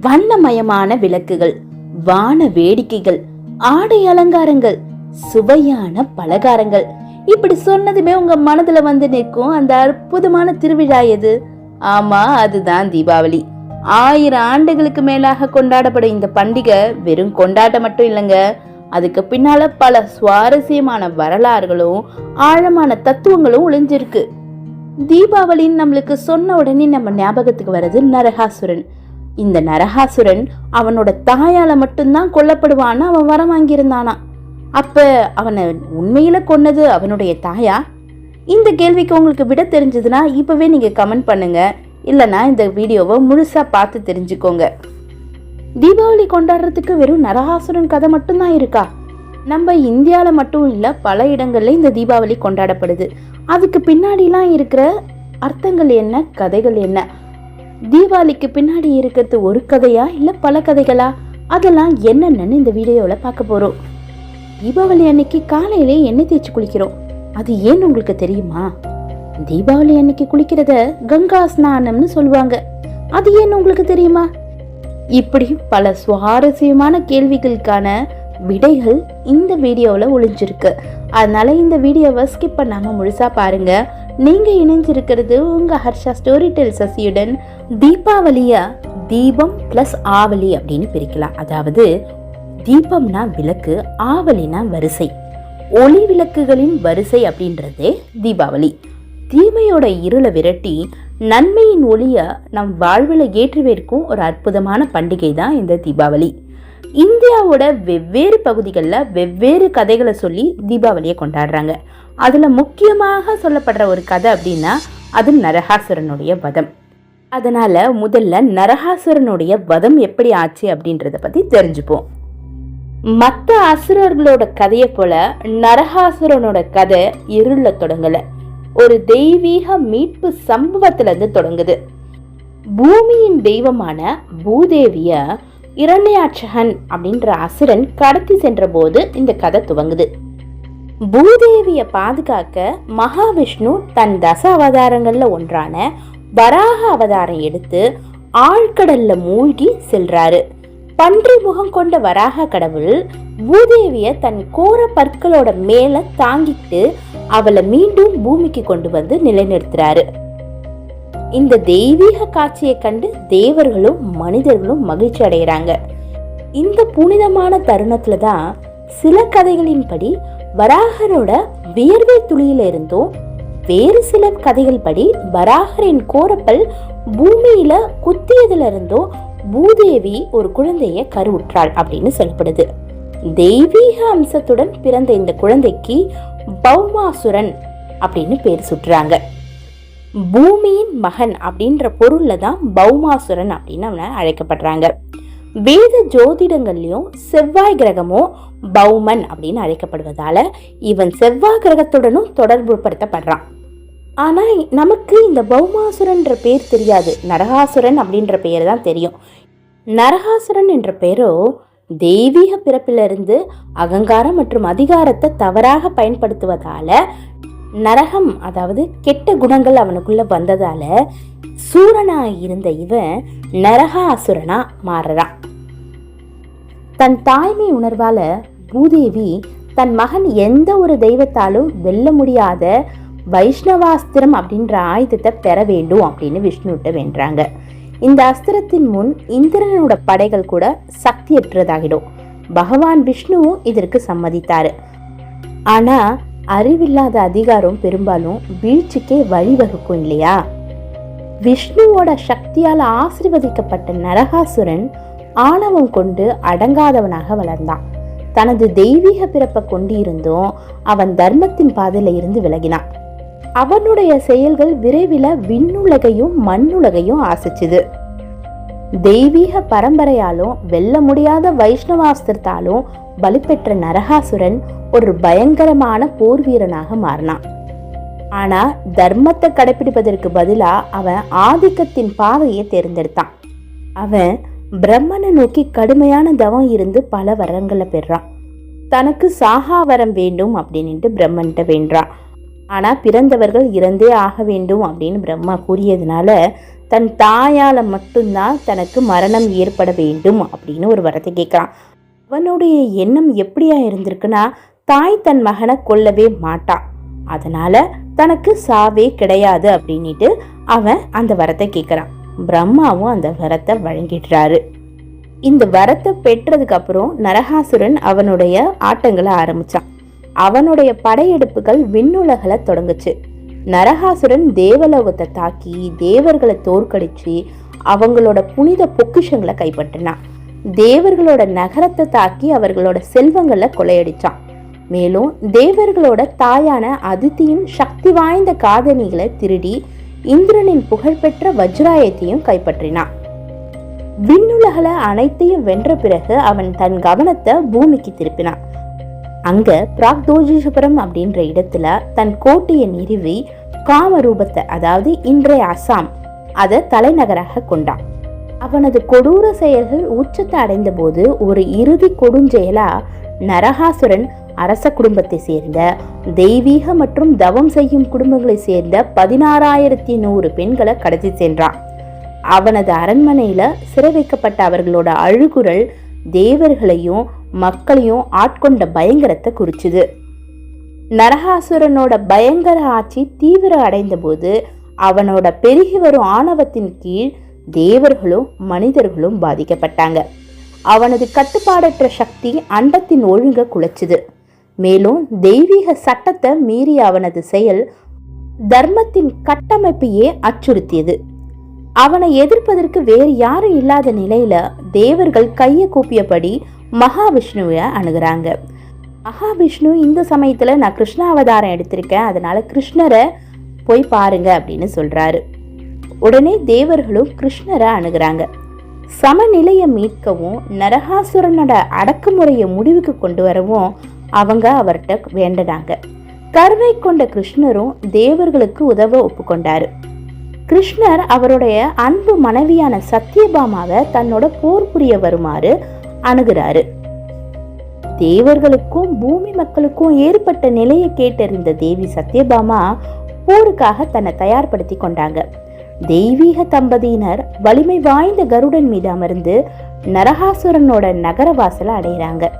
வண்ணமயமான விளக்குகள் வான வேடிக்கைகள் ஆடை அலங்காரங்கள் சுவையான பலகாரங்கள். இப்படி சொன்னதுமே உங்க மனதுல வந்து நிற்கும். அந்த அற்புதமான திருவிழா எது? ஆமா அதுதான் தீபாவளி. ஆயிரம் ஆண்டுகளுக்கு மேலாக கொண்டாடப்படும் இந்த பண்டிகை வெறும் கொண்டாட்டம் மட்டும் இல்லைங்க. அதுக்கு பின்னால பல சுவாரஸ்யமான வரலாறுகளும் ஆழமான தத்துவங்களும் ஒளிஞ்சிருக்கு. தீபாவளின்னு நம்மளுக்கு சொன்ன உடனே நம்ம ஞாபகத்துக்கு வர்றது நரகாசுரன். இந்த நரகாசுரன் அவனோட தாயால மட்டும்தான் கொல்லப்படுவான்னு அவன் வரம் வாங்கியிருந்தானா. அப்ப அவனை உண்மையில கொன்னது அவனுடைய தாயா? இந்த கேள்விக்கு உங்களுக்கு விட தெரிஞ்சதுன்னா இப்பவே நீங்க கமெண்ட் பண்ணுங்க. இல்லைன்னா இந்த வீடியோவை முழுசா பார்த்து தெரிஞ்சுக்கோங்க. தீபாவளி கொண்டாடுறதுக்கு வெறும் நரகாசுரன் கதை மட்டும்தான் இருக்கா? நம்ம இந்தியாவில் மட்டும் இல்லை பல இடங்களில் இந்த தீபாவளி கொண்டாடப்படுது. அதுக்கு பின்னாடிலாம் இருக்கிற அர்த்தங்கள் என்ன கதைகள் என்ன? தீபாவளிக்கு பின்னாடி இருக்கிறது ஒரு கதையா இல்லை பல கதைகளா? அதெல்லாம் என்னென்னு இந்த வீடியோவில் பார்க்க போகிறோம் தீபாவளி அன்னைக்கு காலையிலே எண்ணெய் தேய்ச்சி குளிக்கிறோம். அது ஏன் உங்களுக்கு தெரியுமா? தீபாவளி அன்னைக்கு குளிக்கிறத கங்கா ஸ்நானம்னு சொல்லுவாங்க. அது ஏன் உங்களுக்கு தெரியுமா? இப்படி பல சுவாரஸ்யமான கேள்விகளுக்கான விடைகள் இந்த வீடியோவில் ஒளிஞ்சிருக்கு. அதனால இந்த வீடியோவை ஸ்கிப் பண்ணாமல் முழுசாக பாருங்கள் நீங்கள் இணைஞ்சிருக்கிறது உங்கள் ஹர்ஷா ஸ்டோரி டெல் சசியுடன் தீபாவளியை தீபம் ப்ளஸ் ஆவலி அப்படின்னு பிரிக்கலாம். அதாவது தீபம்னா விளக்கு ஆவலினா வரிசை. ஒளி விளக்குகளின் வரிசை அப்படின்றதே தீபாவளி. தீமையோட இருளை விரட்டி நன்மையின் ஒளியை நம் வாழ்வில் ஏற்றுவேற்கும் ஒரு அற்புதமான பண்டிகை தான் இந்த தீபாவளி. இந்தியாவோட வெவ்வேறு பகுதிகளில் வெவ்வேறு கதைகளை சொல்லி தீபாவளியை கொண்டாடுறாங்க. அதில் முக்கியமாக சொல்லப்படுற ஒரு கதை அப்படின்னா அது நரகாசுரனுடைய வதம். அதனால் முதல்ல நரகாசுரனுடைய வதம் எப்படி ஆச்சு அப்படின்றத பற்றி தெரிஞ்சுப்போம். மற்ற அசுரர்களோட கதையை போல நரகாசுரனோட கதை இருள தொடங்கலை. ஒரு தெய்வீக மீட்பு சம்பவத்திலிருந்து தொடங்குது. பூமியின் தெய்வமான பூதேவிய இரண்யாட்சகன் அப்படின்ற அசுரன் கடத்தி சென்ற போது இந்த கதை துவங்குது. பூதேவியை பாதுகாக்க மகாவிஷ்ணு தன் தச அவதாரங்கள்ல ஒன்றான வராக அவதாரம் எடுத்து ஆழ்கடல்ல மூழ்கி செல்றாரு. பன்றி முகம் கொண்ட வராக கடவுள் பூதேவிய தன் கோர பற்களோட மேல தாங்கிட்டு அவளை மீண்டும் பூமிக்கு கொண்டு வந்து நிலைநிறுத்துறாரு. இந்த தெய்வீக காட்சியை கண்டு தேவர்களும் மனிதர்களும் மகிழ்ச்சி அடைகிறாங்க. இந்த புனிதமான தருணத்துல தான் சில கதைகளின்படி வராகரோட வியர்வை துளியிலிருந்தும் வேறு சில கதைகள் படி வராகரின் கோரப்பல் பூமியில குத்தியதுல இருந்தும் பூதேவி ஒரு குழந்தைய கருவுற்றாள் அப்படின்னு சொல்லப்படுது. தெய்வீக அம்சத்துடன் பிறந்த இந்த குழந்தைக்கு பௌமாசுரன் அப்படின்னு பேர் சுட்டுறாங்க. பூமியின் மகன் அப்படின்ற பொருள்ல தான் பௌமாசுரன் அப்படின்னு அவனை அழைக்கப்படுறாங்க. வேத ஜோதிடங்கள்லையும் செவ்வாய் கிரகமும் பௌமன் அப்படின்னு அழைக்கப்படுவதால இவன் செவ்வாய் கிரகத்துடனும் தொடர்பு படுத்தப்படுறான். நமக்கு இந்த பௌமாசுரன்ற பேர் தெரியாது. நரகாசுரன் அப்படின்ற பெயர் தான் தெரியும். நரகாசுரன் என்ற பெயரோ தெய்வீக பிறப்பிலிருந்து அகங்காரம் மற்றும் அதிகாரத்தை தவறாக பயன்படுத்துவதால நரகம் அதாவது கெட்ட குணங்கள் அவனுக்குள்ள வந்ததால சூரனா இருந்த இவன் நரகாசுரனாக மாறுறான். தன் தாய்மை உணர்வால பூதேவி தன் மகன் எந்த ஒரு தெய்வத்தாலும் வெல்ல முடியாத வைஷ்ணவாஸ்திரம் அப்படின்ற ஆயுதத்தை பெற வேண்டும் அப்படின்னு விஷ்ணுகிட்ட வேண்டுறாங்க இந்த அஸ்திரத்தின் முன் இந்திரனோட படைகள் கூட சக்தியற்றதாகிடும். பகவான் விஷ்ணுவும் இதற்கு சம்மதித்தாரு. ஆனா அறிவில்லாத அதிகாரம் பெரும்பாலும் வீழ்ச்சிக்கே வழிவகுக்கும் இல்லையா? விஷ்ணுவோட சக்தியால் ஆசிர்வதிக்கப்பட்ட நரகாசுரன் ஆணவம் கொண்டு அடங்காதவனாக வளர்ந்தான். தனது தெய்வீக பிறப்பை கொண்டிருந்தும் அவன் தர்மத்தின் பாதையில இருந்து விலகினான். அவனுடைய செயல்கள் விரைவில் விண்ணுலகையும் மண்ணுலகையும் ஆசிச்சுது. தெய்வீக பரம்பரையாலும் வெல்ல முடியாத வைஷ்ணவாஸ்திரத்தாலும் பலிப்பெற்ற நரகாசுரன் ஒரு பயங்கரமான போர் வீரனாக மாறினான். ஆனா தர்மத்தை கடைபிடிப்பதற்கு பதிலா அவன் ஆதிக்கத்தின் பாதையை தேர்ந்தெடுத்தான். அவன் பிரம்மனை நோக்கி கடுமையான தவம் இருந்து பல வரங்களை பெறான். தனக்கு சாகா வரம் வேண்டும் அப்படின்ட்டு பிரம்மன்கிட்ட வேண்டான் ஆனால் பிறந்தவர்கள் இறந்தே ஆக வேண்டும் அப்படின்னு பிரம்மா கூறியதுனால தன் தாயால் மட்டும்தான் தனக்கு மரணம் ஏற்பட வேண்டும் அப்படின்னு ஒரு வரத்தை கேட்குறான். அவனுடைய எண்ணம் எப்படியா இருந்திருக்குன்னா தாய் தன் மகனை கொல்லவே மாட்டான். அதனால தனக்கு சாவே கிடையாது அப்படின்ட்டு அவன் அந்த வரத்தை கேட்குறான். பிரம்மாவும் அந்த வரத்தை வழங்கிடுறாரு. இந்த வரத்தை பெற்றதுக்கு அப்புறம் நரகாசுரன் அவனுடைய ஆட்டங்களை ஆரம்பிச்சான். அவனுடைய படையெடுப்புகள் விண்ணுலகளை தொடங்குச்சு. நரகாசுரன் தேவலோகத்தை தாக்கி தேவர்களை தோற்கடிச்சு அவங்களோட புனித பொக்கிஷங்களை கைப்பற்றினான். தேவர்களோட நகரத்தை தாக்கி அவர்களோட செல்வங்களை கொலையடிச்சான் மேலும் தேவர்களோட தாயான அதித்தியின் சக்தி வாய்ந்த காதணிகளை திருடி இந்திரனின் புகழ்பெற்ற வஜ்ராயத்தையும் கைப்பற்றினான். விண்ணுலகளை அனைத்தையும் வென்ற பிறகு அவன் தன் கவனத்தை பூமிக்கு திருப்பினான். அங்க பிராக்தோஜிபுரம் அப்படின்ற இடத்துல தன் கோட்டையை நிறுவி காமரூபத்தை அதாவது இன்றைய அசாம் அதை தலைநகராக கொண்டான். அவனது கொடூர செயல்கள் உச்சத்தை அடைந்த போது ஒரு இறுதி கொடுஞ்செயலா நரகாசுரன் அரச குடும்பத்தை சேர்ந்த தெய்வீக மற்றும் தவம் செய்யும் குடும்பங்களை சேர்ந்த பதினாறாயிரத்தி நூறு பெண்களை கடத்தி சென்றான். அவனது அரண்மனையில் சிறை வைக்கப்பட்ட அவர்களோட அழுகுரல் தேவர்களையும் மக்களையும் ஆட்கொண்ட பயங்கரத்தை குறிச்சுது. நரகாசுரனோட பயங்கர ஆட்சி தீவிர அடைந்த போது அவனோட பெருகி வரும் ஆணவத்தின் கீழ் தேவர்களும் மனிதர்களும் பாதிக்கப்பட்டாங்க. அவனது கட்டுப்பாடற்ற சக்தி அண்டத்தின் ஒழுங்க குலைச்சுது. மேலும் தெய்வீக சட்டத்தை மீறிய அவனது செயல் தர்மத்தின் கட்டமைப்பையே அச்சுறுத்தியது. அவனை எதிர்ப்பதற்கு வேறு யாரும் இல்லாத நிலையில தேவர்கள் கையை கூப்பியபடி மகாவிஷ்ணுவை அணுகிறாங்க. மகாவிஷ்ணு இந்த சமயத்துல நான் கிருஷ்ண அவதாரம் எடுத்திருக்கேன் அதனால கிருஷ்ணரை போய் பாருங்க அப்படின்னு சொல்றாரு. உடனே தேவர்களும் கிருஷ்ணரை அணுகிறாங்க. சமநிலையை மீட்கவும் நரகாசுரனோட அடக்குமுறையை முடிவுக்கு கொண்டு வரவும் அவங்க அவர்கிட்ட வேண்டினாங்க. கருணை கொண்ட கிருஷ்ணரும் தேவர்களுக்கு உதவ ஒப்புக்கொண்டாரு. கிருஷ்ணர் அவருடைய அன்பு மனைவியான சத்யபாமாவை தன்னோட போர் புரிய வருமாறு அணுகிறாரு. தேவர்களுக்கும் பூமி மக்களுக்கும் ஏற்பட்ட நிலையை கேட்டறிந்த தேவி சத்யபாமா போருக்காக தன்னை தயார்படுத்தி கொண்டாங்க. தெய்வீக தம்பதியினர் வலிமை வாய்ந்த கருடன் மீது அமர்ந்து நரகாசுரனோட நகர வாசலை அடைகிறாங்க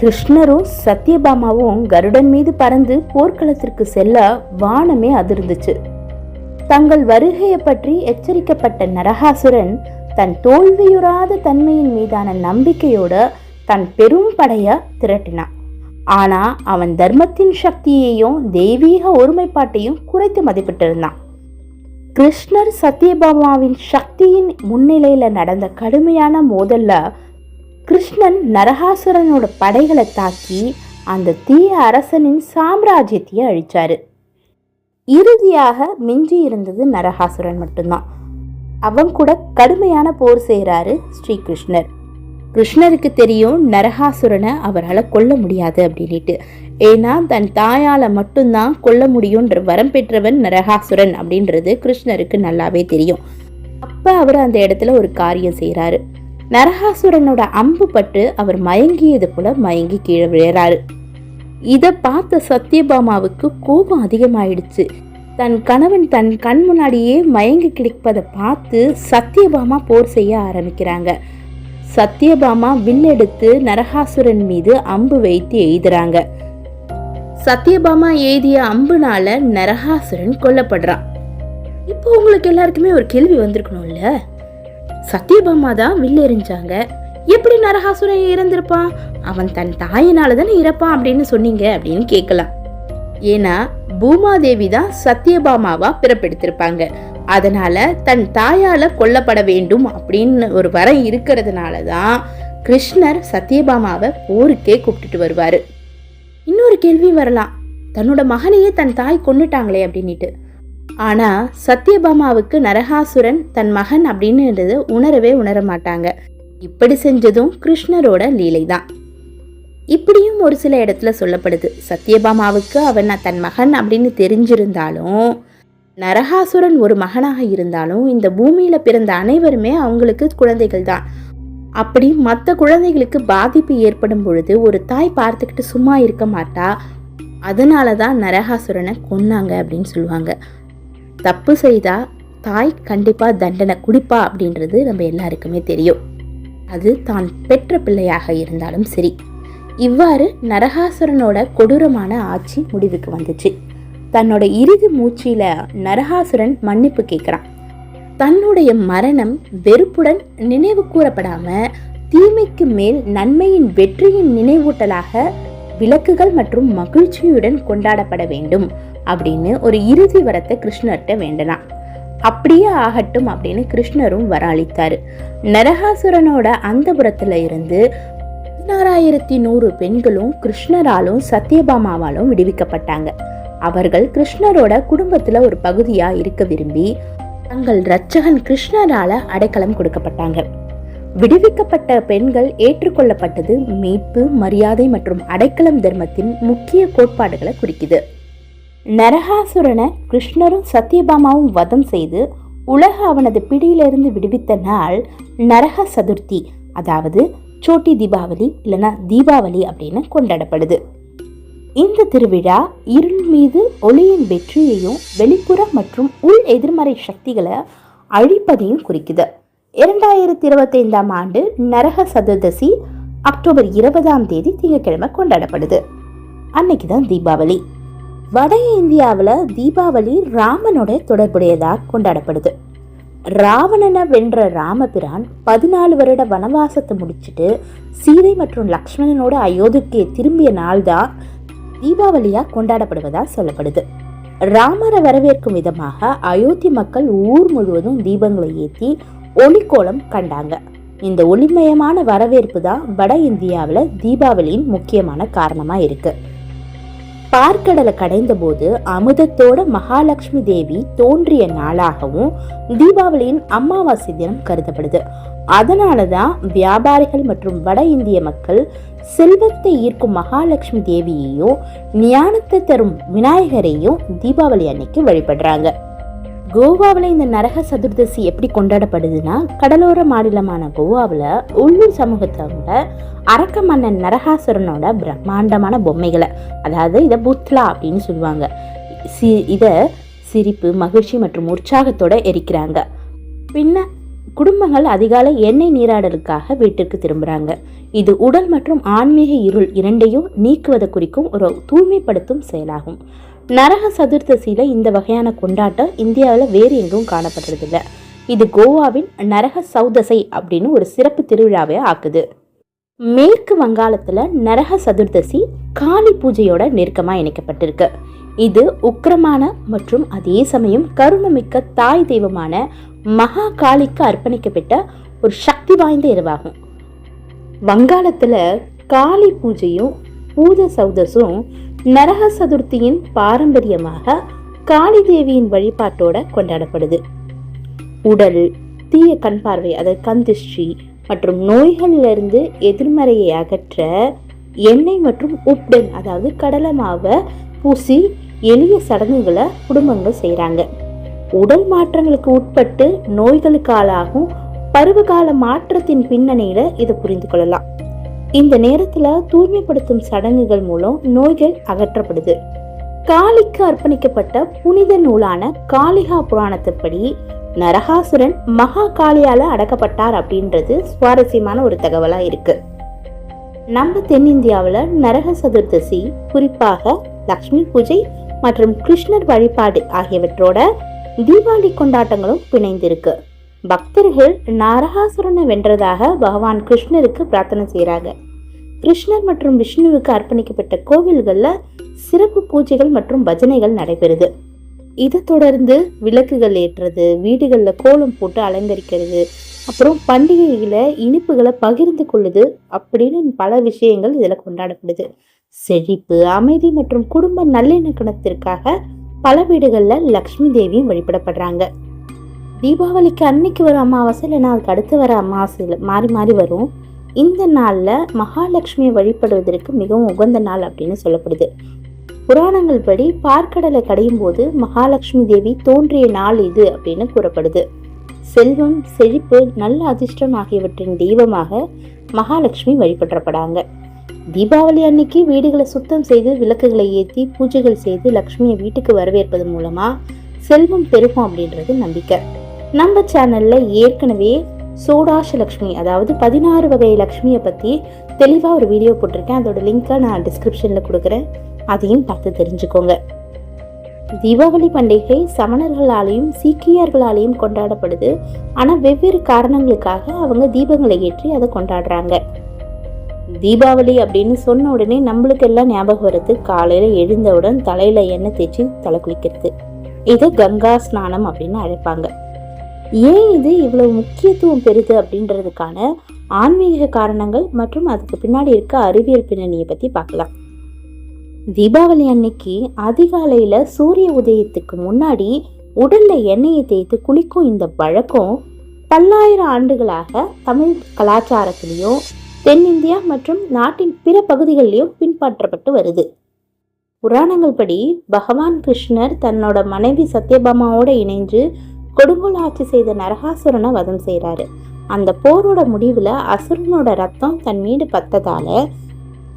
கிருஷ்ணரும் சத்யபாமாவும் கருடன் மீது பறந்து போர்க்களத்திற்கு செல்ல வானமே அதிர்ந்துச்சு. தங்கள் வருகையை பற்றி எச்சரிக்கப்பட்ட நரகாசுரன் தன் தோல்வியுறாத தன்மையின் மீதான நம்பிக்கையோட தன் பெரும் படைய திரட்டினான். ஆனா அவன் தர்மத்தின் சக்தியையும் தெய்வீக ஒருமைப்பாட்டையும் குறைத்து மதிப்பிட்டிருந்தான். கிருஷ்ணர் சத்யபாமாவின் சக்தியின் முன்னிலையில் நடந்த கடுமையான மோதல்ல கிருஷ்ணன் நரகாசுரனோட படைகளை தாக்கி அந்த தீய அரசனின் சாம்ராஜ்யத்தையே அழிச்சாரு. இறுதியாக மிஞ்சி இருந்தது நரகாசுரன் மட்டும்தான். அவன் கூட கடுமையான போர் செய்கிறாரு ஸ்ரீகிருஷ்ணர். கிருஷ்ணருக்கு தெரியும் நரகாசுரனை அவரால் கொல்ல முடியாது அப்படின்ட்டு ஏன்னா தன் தாயால் மட்டும்தான் கொல்ல முடியுன்ற வரம் பெற்றவன் நரகாசுரன் அப்படின்றது கிருஷ்ணருக்கு நல்லாவே தெரியும். அப்போ அவர் அந்த இடத்துல ஒரு காரியம் செய்கிறாரு நரகாசுரனோட அம்பு பட்டு அவர் மயங்கியது போல மயங்கி கீழே விழுறாரு. இதை பார்த்த சத்யபாமாவுக்கு கோபம் அதிகமாயிடுச்சு. தன் கணவன் தன் கண் முன்னாடியே மயங்கி கிடைப்பதை பார்த்து சத்யபாமா போர் செய்ய ஆரம்பிக்கிறாங்க. சத்யபாமா வில்லெடுத்து நரகாசுரன் மீது அம்பு வைத்து எய்துறாங்க. சத்யபாமா எய்திய அம்புனால நரகாசுரன் கொல்லப்படுறான். இப்போ உங்களுக்கு எல்லாருக்குமே ஒரு கேள்வி வந்திருக்கணும்ல? சத்யபாமா தான் வில் எறிஞ்சாங்க எப்படி நரகாசுரன் இறந்திருப்பான் அவன் தன் தாயினால தானே இறப்பான் அப்படின்னு சொன்னீங்க அப்படின்னு கேட்கலாம். ஏன்னா பூமாதேவி தான் சத்யபாமாவா பிறப்பெடுத்திருப்பாங்க. அதனால தன் தாயால கொல்லப்பட வேண்டும் அப்படின்னு ஒரு வரம் இருக்கிறதுனால தான் கிருஷ்ணர் சத்யபாமாவை போருக்கே கூப்பிட்டுட்டு வருவாரு. இன்னொரு கேள்வி வரலாம். தன்னோட மகனையே தன் தாய் கொன்னுட்டாங்களே அப்படின்னுட்டு. ஆனால் சத்யபாமாவுக்கு நரகாசுரன் தன் மகன் அப்படின்னுன்றது உணரவே உணர மாட்டாங்க. இப்படி செஞ்சதும் கிருஷ்ணரோட லீலை தான் இப்படியும் ஒரு சில இடத்துல சொல்லப்படுது. சத்யபாமாவுக்கு அவன் தன் மகன் அப்படின்னு தெரிஞ்சிருந்தாலும் நரகாசுரன் ஒரு மகனாக இருந்தாலும் இந்த பூமியில் பிறந்த அனைவருமே அவங்களுக்கு குழந்தைகள் தான் அப்படி மற்ற குழந்தைகளுக்கு பாதிப்பு ஏற்படும் பொழுது ஒரு தாய் பார்த்துக்கிட்டு சும்மா இருக்க மாட்டா. அதனால தான் நரகாசுரனை கொன்னாங்க அப்படின்னு சொல்லுவாங்க. தப்பு செய்தால் தாய் கண்டிப்பாக தண்டனை குடிப்பா அப்படின்றது நம்ம எல்லாருக்குமே தெரியும். அது தான் பெற்ற பிள்ளையாக இருந்தாலும் சரி. இவ்வாறு நரகாசுரனோட கொடூரமான ஆட்சி முடிவுக்கு வந்துச்சு. தன்னோட இறுதி மூச்சில நரகாசுரன் மன்னிப்பு கேட்குறான் தன்னுடைய மரணம் வெறுப்புடன் நினைவு கூறப்படாமல் தீமைக்கு மேல் நன்மையின் வெற்றியின் நினைவூட்டலாக விளக்குகள் மற்றும் மகிழ்ச்சியுடன் கொண்டாடப்பட வேண்டும். அப்படின்னு ஒரு இறுதி வரத்தை கிருஷ்ணர்கிட்ட வேண்டலாம். அப்படியே ஆகட்டும் அப்படின்னு கிருஷ்ணரும் வரஅளித்தாரு நரகாசுரனோட அந்தபுரத்துல இருந்து பதினாறாயிரத்தி நூறு பெண்களும் கிருஷ்ணராலும் சத்யபாமாவாலும் விடுவிக்கப்பட்டாங்க. அவர்கள் கிருஷ்ணரோட குடும்பத்துல ஒரு பகுதியா இருக்க விரும்பி தங்கள் இரட்சகன் கிருஷ்ணரால அடைக்கலம் கொடுக்கப்பட்டாங்க. விடுவிக்கப்பட்ட பெண்கள் ஏற்றுக்கொள்ளப்பட்டது மீட்பு மரியாதை மற்றும் அடைக்கலம் தர்மத்தின் முக்கிய கோட்பாடுகளை குறிக்குது. நரகாசுரனை கிருஷ்ணரும் சத்யபாமாவும் வதம் செய்து உலக அவனது பிடியிலிருந்து விடுவித்த நாள் நரக சதுர்த்தி. அதாவது சோட்டி தீபாவளி இல்லைன்னா தீபாவளி அப்படின்னு கொண்டாடப்படுது. இந்த திருவிழா இருள் மீது ஒளியின் வெற்றியையும் வெளிப்புற மற்றும் உள் எதிர்மறை சக்திகளை அழிப்பதையும் குறிக்குது. இரண்டாயிரத்தி இருபத்தைந்தாம் ஆண்டு நரக சதுர்தசி அக்டோபர் இருபதாம் தேதி திங்கட்கிழமை கொண்டாடப்படுது. அன்னைக்கு தான் தீபாவளி. வட இந்தியாவில் தீபாவளி ராமனோட தொடர்புடையதாக கொண்டாடப்படுது. ராவணனை வென்ற ராமபிரான் பதினாலு வருட வனவாசத்தை முடிச்சுட்டு சீதை மற்றும் லக்ஷ்மணனோட அயோத்திக்கு திரும்பிய நாள் தான் தீபாவளியாக கொண்டாடப்படுவதாக சொல்லப்படுது. ராமரை வரவேற்கும் விதமாக அயோத்தி மக்கள் ஊர் முழுவதும் தீபங்களை ஏற்றி ஒளிக்கோலம் கண்டாங்க. இந்த ஒளிமயமான வரவேற்பு தான் வட இந்தியாவில் தீபாவளியின் முக்கியமான காரணமாக இருக்குது பார்க்கடலை கடைந்தபோது அமுதத்தோட மகாலட்சுமி தேவி தோன்றிய நாளாகவும் தீபாவளியின் அமாவாசை தினம் கருதப்படுது. அதனால தான் வியாபாரிகள் மற்றும் வட இந்திய மக்கள் செல்வத்தை ஈர்க்கும் மகாலட்சுமி தேவியையும் ஞானத்தை தரும் விநாயகரையும் தீபாவளி அன்னைக்கு வழிபடுறாங்க. கோவாவில் இந்த நரக சதுர்தசி எப்படி கொண்டாடப்படுதுன்னா கடலோர மாநிலமான கோவாவில் உள்ளூர் சமூகத்தவங்க அரக்க மன்னன் நரகாசுரனோட பிரம்மாண்டமான பொம்மைகளை அதாவது இதை புத்லா அப்படின்னு சொல்லுவாங்க. சி இதை சிரிப்பு மகிழ்ச்சி மற்றும் உற்சாகத்தோடு எரிக்கிறாங்க. பின்ன குடும்பங்கள் அதிகாலை எண்ணெய் நீராடலுக்காக வீட்டிற்கு திரும்புகிறாங்க இது உடல் மற்றும் ஆன்மீக இருள் இரண்டையும் நீக்குவதை குறிக்கும் ஒரு தூய்மைப்படுத்தும் செயலாகும். நரக சதுர்த்தசியில் இந்த வகையான கொண்டாட்டம் இந்தியாவில் வேறு எங்கும் காணப்படுறதில்ல. இது கோவாவின் நரக சௌதசை அப்படின்னு ஒரு சிறப்பு திருவிழாவை ஆக்குது. மேற்கு வங்காளத்தில் நரக சதுர்தசி காளி பூஜையோட நெருக்கமாக இணைக்கப்பட்டிருக்கு. இது உக்கிரமான மற்றும் அதே சமயம் கருணமிக்க தாய் தெய்வமான மகா காளிக்கு அர்ப்பணிக்கப்பட்ட ஒரு சக்தி வாய்ந்த இரவாகும். வங்காளத்தில் காளி பூஜையும் பூத சௌதஸும் நரக சதுர்த்தியின் பாரம்பரியமாக காளி தேவியின் வழிபாட்டோட கொண்டாடப்படுது. உடல் தீய கண் பார்வை அதாவது கந்திஷ்டி மற்றும் நோய்களிலிருந்து எதிர்மறையை அகற்ற எண்ணெய் மற்றும் உப்டன் அதாவது கடலை மாவை பூசி எளிய சடங்குகளை குடும்பங்கள் செய்கிறாங்க உடல் மாற்றங்களுக்கு உட்பட்டு நோய்களுக்கு ஆளாகும் பருவகால மாற்றத்தின் பின்னணியில இதை புரிந்து கொள்ளலாம். இந்த நேரத்துல தூய்மைப்படுத்தும் சடங்குகள் மூலம் நோய்கள் அகற்றப்படுது. காளிக்கு அர்ப்பணிக்கப்பட்ட புனித நூலான காளிகா புராணத்தின்படி நரகாசுரன் மகா காளியால அடக்கப்பட்டார் அப்படின்றது சுவாரஸ்யமான ஒரு தகவலா இருக்கு. நம்ம தென்னிந்தியாவில் நரக சதுர்தசி குறிப்பாக லக்ஷ்மி பூஜை மற்றும் கிருஷ்ணர் வழிபாடு ஆகியவற்றோட தீபாவளி கொண்டாட்டங்களும் பிணைந்திருக்கு. பக்தர்கள் நரகாசுரனை வென்றதாக பகவான் கிருஷ்ணருக்கு பிரார்த்தனை செய்கிறாங்க கிருஷ்ணர் மற்றும் விஷ்ணுவுக்கு அர்ப்பணிக்கப்பட்ட கோவில்களில் சிறப்பு பூஜைகள் மற்றும் பஜனைகள் நடைபெறுது. இதை தொடர்ந்து விளக்குகள் ஏற்றுறது வீடுகளில் கோலம் போட்டு அலங்கரிக்கிறது அப்புறம் பண்டிகைகளை இனிப்புகளை பகிர்ந்து கொள்ளுது அப்படின்னு பல விஷயங்கள் இதில் கொண்டாடப்படுது. செழிப்பு அமைதி மற்றும் குடும்ப நல்லிணக்கணத்திற்காக பல வீடுகளில் லக்ஷ்மி தேவியும் வழிபடப்படுறாங்க. தீபாவளிக்கு அன்னைக்கு வர அமாவாசை இல்லைன்னா அதுக்கு அடுத்து வர அமாவாசையில் மாறி மாறி வரும். இந்த நாளில் மகாலட்சுமியை வழிபடுவதற்கு மிகவும் உகந்த நாள் அப்படின்னு சொல்லப்படுது. புராணங்கள் படி பார்க்கடலை கடையும் போது மகாலட்சுமி தேவி தோன்றிய நாள் இது அப்படின்னு கூறப்படுது. செல்வம் செழிப்பு நல்ல அதிர்ஷ்டம் ஆகியவற்றின் தெய்வமாக மகாலட்சுமி வழிபற்றப்படாங்க தீபாவளி அன்னைக்கு வீடுகளை சுத்தம் செய்து விளக்குகளை ஏற்றி பூஜைகள் செய்து லக்ஷ்மியை வீட்டுக்கு வரவேற்பது மூலமா செல்வம் பெருகும் அப்படின்றது நம்பிக்கை. நம்ம சேனல்ல ஏற்கனவே சோடாஷ லக்ஷ்மி அதாவது பதினாறு வகை லக்ஷ்மியை பற்றி தெளிவாக ஒரு வீடியோ போட்டிருக்கேன். அதோட லிங்க்கை நான் டிஸ்கிரிப்ஷனில் கொடுக்குறேன். அதையும் பார்த்து தெரிஞ்சுக்கோங்க. தீபாவளி பண்டிகை சமணர்களாலேயும் சீக்கியர்களாலேயும் கொண்டாடப்படுது. ஆனால் வெவ்வேறு காரணங்களுக்காக அவங்க தீபங்களை ஏற்றி அதை கொண்டாடுறாங்க. தீபாவளி அப்படின்னு சொன்ன உடனே நம்மளுக்கு எல்லாம் ஞாபகம் வருது காலையில் எழுந்தவுடன் தலையில் எண்ணெய் தேய்ச்சி தலை குளிக்கிறது. இதை கங்கா ஸ்நானம் அப்படின்னு அழைப்பாங்க. ஏன் இது இவ்வளவு முக்கியத்துவம் பெறுது அப்படின்றதுக்கான ஆன்மீக காரணங்கள் மற்றும் அதுக்கு பின்னாடி இருக்க அறிவியல் பின்னணியை பற்றி பார்க்கலாம். தீபாவளி அன்னைக்கு அதிகாலையில் சூரிய உதயத்துக்கு முன்னாடி உடலில் எண்ணெயை தேய்த்து குளிக்கும் இந்த பழக்கம் பல்லாயிரம் ஆண்டுகளாக தமிழ் கலாச்சாரத்திலையும் தென்னிந்தியா மற்றும் நாட்டின் பிற பகுதிகளிலும் பின்பற்றப்பட்டு வருது. புராணங்கள் படி பகவான் கிருஷ்ணர் தன்னோட மனைவி சத்யபாமாவோட இணைஞ்சு கொடுங்கோல் ஆட்சி செய்த நரகாசுரனை வதம் செய்கிறாரு அந்த போரோட முடிவில் அசுரனோட ரத்தம் தன் மீது பத்ததால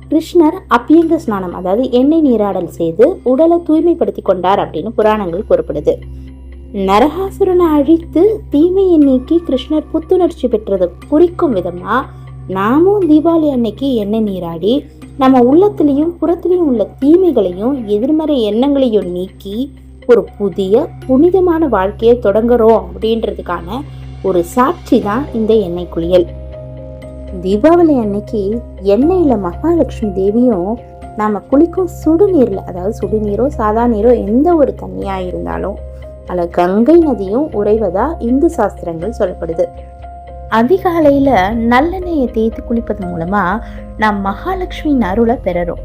கிருஷ்ணர் அப்பியங்க ஸ்நானம் அதாவது எண்ணெய் நீராடல் செய்து உடலை தூய்மைப்படுத்தி கொண்டார் அப்படின்னு புராணங்கள் கூறப்படுது. நரகாசுரனை அழித்து தீமையை நீக்கி கிருஷ்ணர் புத்துணர்ச்சி பெற்றதை குறிக்கும் விதமாக நாமும் தீபாவளி அன்னைக்கு எண்ணெய் நீராடி நம்ம உள்ளத்துலேயும் புறத்துலேயும் உள்ள தீமைகளையும் எதிர்மறை எண்ணங்களையும் நீக்கி ஒரு புதிய புனிதமான வாழ்க்கையை தொடங்குறோம் அப்படின்றதுக்கான ஒரு சாட்சி தான் இந்த எண்ணெய் குளியல். தீபாவளி அன்னைக்கு எண்ணெயில் மகாலட்சுமி தேவியும் நாம் குளிக்கும் சுடுநீரில் அதாவது சுடுநீரோ சாதா நீரோ எந்த ஒரு தண்ணியாக இருந்தாலும் அதில் கங்கை நதியும் உறைவதா இந்து சாஸ்திரங்கள் சொல்லப்படுது. அதிகாலையில் நல்லெண்ணெயை தேய்த்து குளிப்பது மூலமாக நாம் மகாலட்சுமியின் அருளை பெறறோம்.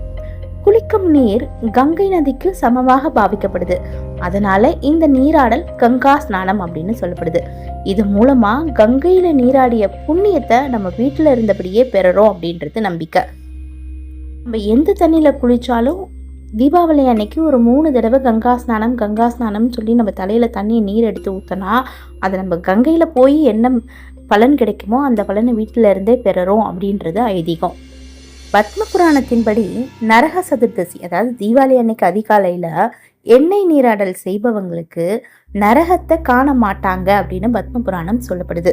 குளிக்கும் நீர் கங்கை நதிக்கு சமமாக பாவிக்கப்படுது. அதனால இந்த நீராடல் கங்கா ஸ்நானம் அப்படின்னு சொல்லப்படுது. இது மூலமா கங்கையில நீராடிய புண்ணியத்தை நம்ம வீட்டில் இருந்தபடியே பெறறோம் அப்படின்றது நம்பிக்கை. நம்ம எந்த தண்ணியில குளிச்சாலும் தீபாவளி அன்னைக்கு ஒரு மூணு தடவை கங்கா ஸ்நானம் கங்கா ஸ்நானம் சொல்லி நம்ம தலையில தண்ணி நீர் எடுத்து ஊற்றினா அதை நம்ம கங்கையில போய் என்ன பலன் கிடைக்குமோ அந்த பலனை வீட்டில் இருந்தே பெறறோம் அப்படின்றது ஐதீகம். பத்ம புராணத்தின்படி நரக சதுர்தசி அதாவது தீபாவளி அன்னைக்கு அதிகாலையில் எண்ணெய் நீராடல் செய்பவங்களுக்கு நரகத்தை காண மாட்டாங்க அப்படின்னு பத்ம புராணம் சொல்லப்படுது.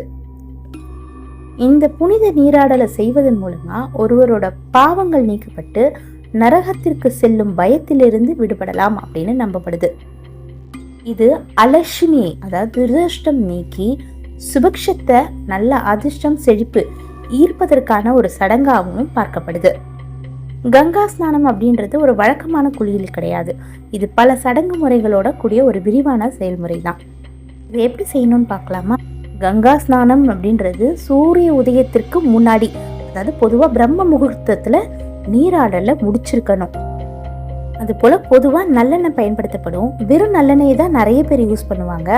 இந்த புனித நீராடலை செய்வதன் மூலமா ஒருவரோட பாவங்கள் நீக்கப்பட்டு நரகத்திற்கு செல்லும் பயத்திலிருந்து விடுபடலாம் அப்படின்னு நம்பப்படுது. இது அலட்சுமியை அதாவது துரதிருஷ்டம் நீக்கி சுபக்ஷத்தை நல்ல அதிர்ஷ்டம் செழிப்பு ஈர்ப்பதற்கான ஒரு சடங்காகவும் பார்க்கப்படுது. கங்கா ஸ்நானம் அப்படின்றது ஒரு வழக்கமான குளியல் கிடையாது. இது பல சடங்கு முறைகளோட கூடிய ஒரு விரிவான செயல்முறை தான் இது எப்படி செய்யணும்னு பார்க்கலாமா? கங்கா ஸ்நானம் அப்படின்றது சூரிய உதயத்திற்கு முன்னாடி அதாவது பொதுவாக பிரம்ம முகூர்த்தத்தில் நீராடலில் முடிச்சிருக்கணும். அது போல் பொதுவாக நல்லெண்ணெய் பயன்படுத்தப்படும். வெறும் நல்லெண்ணெயை தான் நிறைய பேர் யூஸ் பண்ணுவாங்க.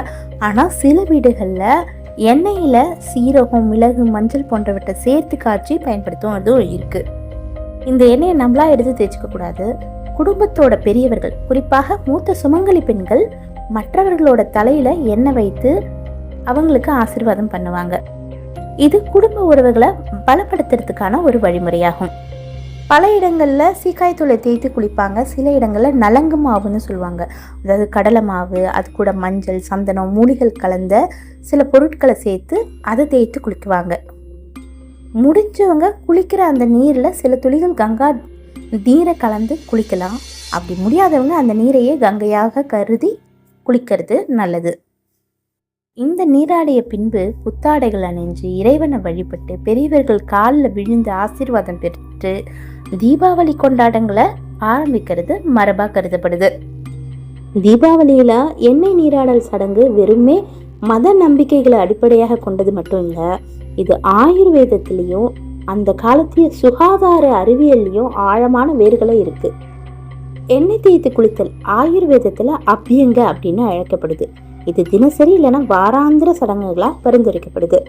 ஆனால் சில வீடுகளில் எண்ணெயில் சீரகம் மிளகு மஞ்சள் போன்றவற்றை சேர்த்து காய்ச்சி பயன்படுத்தும். அதுவும் இருக்குது இந்த எண்ணெயை நம்மளா எடுத்து தேய்ச்சிக்க கூடாது. குடும்பத்தோட பெரியவர்கள் குறிப்பாக மூத்த சுமங்கலி பெண்கள் மற்றவர்களோட தலையில் எண்ணெய் வைத்து அவங்களுக்கு ஆசிர்வாதம் பண்ணுவாங்க. இது குடும்ப உறவுகளை பலப்படுத்துறதுக்கான ஒரு வழிமுறையாகும். பல இடங்களில் சீக்காய் தூளை தேய்த்து குளிப்பாங்க. சில இடங்களில் நலங்கு மாவுன்னு சொல்லுவாங்க. அதாவது கடலை மாவு அது கூட மஞ்சள் சந்தனம் மூலிகள் கலந்த சில பொருட்களை சேர்த்து அதை தேய்த்து குளிக்குவாங்க. முடிஞ்சவங்க குளிக்கிற அந்த நீரில் சில துளிகள் கங்கா நீரை கலந்து குளிக்கலாம். அப்படி முடியாதவங்க அந்த நீரையே கங்கையாக கருதி குளிக்கிறது நல்லது. இந்த நீராடிய பின்பு புத்தாடைகள் அணிஞ்சு இறைவனை வழிபட்டு பெரியவர்கள் காலில் விழுந்து ஆசீர்வாதம் பெற்று தீபாவளி கொண்டாட்டங்களை ஆரம்பிக்கிறது மரபா கருதப்படுது. தீபாவளியில எண்ணெய் நீராடல் சடங்கு வெறுமே மத நம்பிக்கைகளை அடிப்படையாக கொண்டது மட்டும் இல்லை இது ஆயுர்வேதத்திலையும் அந்த காலத்திய சுகாதார அறிவியல்லையும் ஆழமான வேர்களை இருக்கு. எண்ணெய் தேய்த்து குளித்தல் ஆயுர்வேதத்துல அப்பியங்க அப்படின்னு அழைக்கப்படுது. இது தினசரி இல்லைன்னா வாராந்திர சடங்குகளாக பரிந்துரைக்கப்படுது.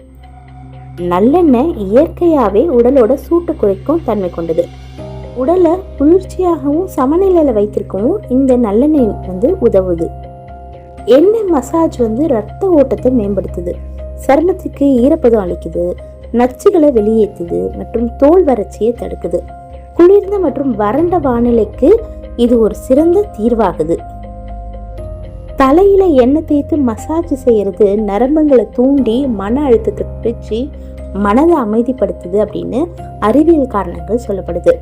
நல்லெண்ணெய் இயற்கையாகவே உடலோட சூட்டு குறைக்கும் தன்மை கொண்டது. உடலை குளிர்ச்சியாகவும் சமநிலையில் வைத்திருக்கவும் இந்த நல்லெண்ணெய் வந்து உதவுது. எண்ணெய் மசாஜ் வந்து ரத்த ஓட்டத்தை மேம்படுத்துது. சருமத்துக்கு ஈரப்பதம் அளிக்குது. நச்சுகளை வெளியேற்றுது மற்றும் தோல் வறட்சியை தடுக்குது. குளிர்ந்த மற்றும் வறண்ட வானிலைக்கு இது ஒரு சிறந்த தீர்வாகுது. தலையில் எண்ணெய் தேய்த்து மசாஜ் செய்கிறது நரம்புகளை தூண்டி மன அழுத்தத்தை பிரித்து மனதை அமைதிப்படுத்துது அப்படின்னு அறிவியல் காரணங்கள் சொல்லப்படுது.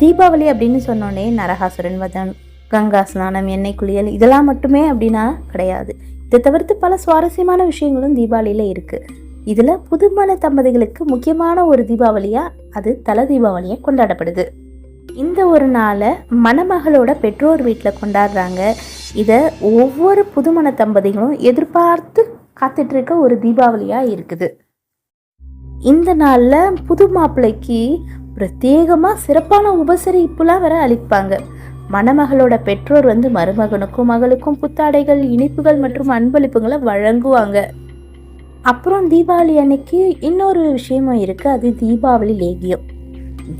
தீபாவளி அப்படின்னு சொன்னோடனே நரகாசுரன் வதம் கங்கா ஸ்நானம் எண்ணெய் குளியல் இதெல்லாம் மட்டுமே அப்படின்னா கிடையாது. இதை தவிர்த்து பல சுவாரஸ்யமான விஷயங்களும் தீபாவளியில் இருக்குது இதில் புதுமண தம்பதிகளுக்கு முக்கியமான ஒரு தீபாவளியாக அது தல தீபாவளியாக கொண்டாடப்படுது. இந்த ஒரு நாளை மணமகளோட பெற்றோர் வீட்டில் கொண்டாடுறாங்க. இதை ஒவ்வொரு புதுமண தம்பதிகளும் எதிர்பார்த்து காத்துட்ருக்க ஒரு தீபாவளியாக இருக்குது. இந்த நாளில் புது மாப்பிள்ளைக்கு பிரத்யேகமாக சிறப்பான உபசரிப்புலாம் வர அளிப்பாங்க. மணமகளோட பெற்றோர் வந்து மருமகனுக்கும் மகளுக்கும் புத்தாடைகள் இனிப்புகள் மற்றும் அன்பளிப்புகளை வழங்குவாங்க. அப்புறம் தீபாவளி அன்னைக்கு இன்னொரு விஷயமும் இருக்குது அது தீபாவளி லேகியம்.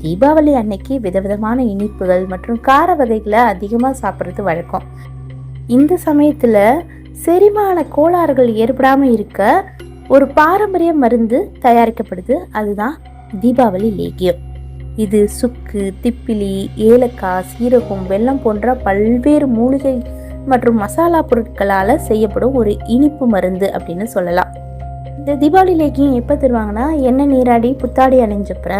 தீபாவளி அன்னைக்கு விதவிதமான இனிப்புகள் மற்றும் கார வகைகளை அதிகமாக சாப்பிட்றது வழக்கம். இந்த சமயத்தில் செரிமான கோளாறுகள் ஏற்படாமல் இருக்க ஒரு பாரம்பரிய மருந்து தயாரிக்கப்படுது. அதுதான் தீபாவளி லேகியம். இது சுக்கு திப்பிலி ஏலக்காய் சீரகம் வெல்லம் போன்ற பல்வேறு மூலிகை மற்றும் மசாலா பொருட்களால் செய்யப்படும் ஒரு இனிப்பு மருந்து அப்படின்னு சொல்லலாம். இந்த தீபாவளி லேக்கியம் எப்போ தருவாங்கன்னா எண்ணெய் நீராடி புத்தாடி அணிஞ்சப்பற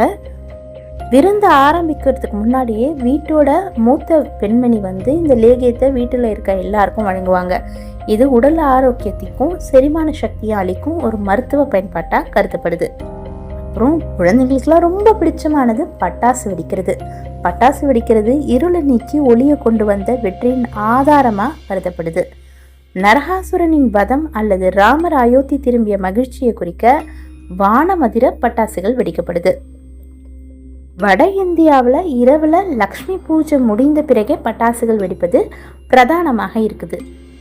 விருந்து ஆரம்பிக்கிறதுக்கு முன்னாடியே வீட்டோட மூத்த பெண்மணி வந்து இந்த லேகியத்தை வீட்டில் இருக்க எல்லாருக்கும் வழங்குவாங்க. இது உடல் ஆரோக்கியத்துக்கும் செரிமான சக்தியை அளிக்கும் ஒரு மருத்துவ பயன்பாட்டாக கருதப்படுது. அப்புறம் குழந்தைங்களுக்குலாம் ரொம்ப பிடிச்சமானது பட்டாசு வெடிக்கிறது. பட்டாசு வெடிக்கிறது இருளை நீக்கி ஒளியை கொண்டு வந்த வெற்றியின் ஆதாரமாக கருதப்படுது. நரகாசுரனின் வதம் அல்லது ராமர் அயோத்தி திரும்பிய மகிழ்ச்சியை குறிக்க வானமதிர பட்டாசுகள் வெடிக்கப்படுது. வட இந்தியாவில் இரவில் லக்ஷ்மி பூஜை முடிந்த பிறகே பட்டாசுகள் வெடிப்பது பிரதானமாக இருக்குது.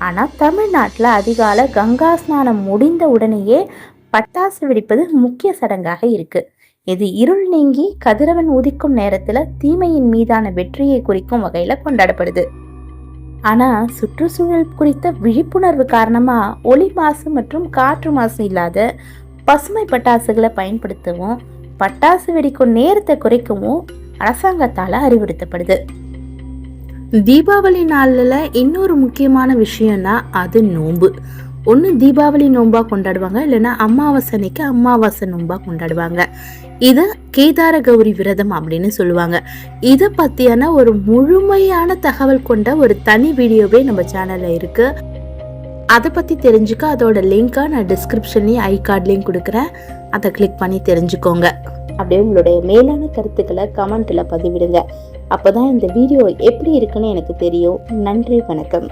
ஆனால் தமிழ்நாட்டில் அதிகால கங்கா ஸ்நானம் முடிந்த உடனேயே பட்டாசு வெடிப்பது முக்கிய சடங்காக இருக்கு. இது இருள் நீங்கி கதிரவன் உதிக்கும் நேரத்தில் தீமையின் மீதான வெற்றியை குறிக்கும் வகையில் கொண்டாடப்படுது. ஆனால் சுற்றுச்சூழல் குறித்த விழிப்புணர்வு காரணமாக ஒளி மாசு மற்றும் காற்று மாசு இல்லாத பசுமை பட்டாசுகளை பயன்படுத்தவும் பட்டாசு வெடிக்கும் நேரத்தை குறைக்கவும் அரசாங்கத்தால் அறிவுறுத்தப்படுது. தீபாவளி நாளில் இன்னொரு முக்கியமான விஷயம்னா அது நோன்பு. ஒன்று தீபாவளி நோன்பாக கொண்டாடுவாங்க இல்லைன்னா அமாவாசை அன்னைக்கு அமாவாசை நோன்பாக கொண்டாடுவாங்க. இதை கேதார கௌரி விரதம் அப்படின்னு சொல்லுவாங்க. இதை பற்றியான ஒரு முழுமையான தகவல் கொண்ட ஒரு தனி வீடியோவே நம்ம சேனலில் இருக்குது அதை பற்றி தெரிஞ்சுக்க அதோட லிங்க்கை நான் டிஸ்கிரிப்ஷன்லேயும் ஐ கார்ட்லேயும் கொடுக்குறேன். அதை கிளிக் பண்ணி தெரிஞ்சுக்கோங்க. அப்படியே உங்களுடைய மேலான கருத்துக்களை கமெண்ட்டில் பதிவிடுங்க. அப்போ தான் இந்த வீடியோ எப்படி இருக்குன்னு எனக்கு தெரியும். நன்றி வணக்கம்.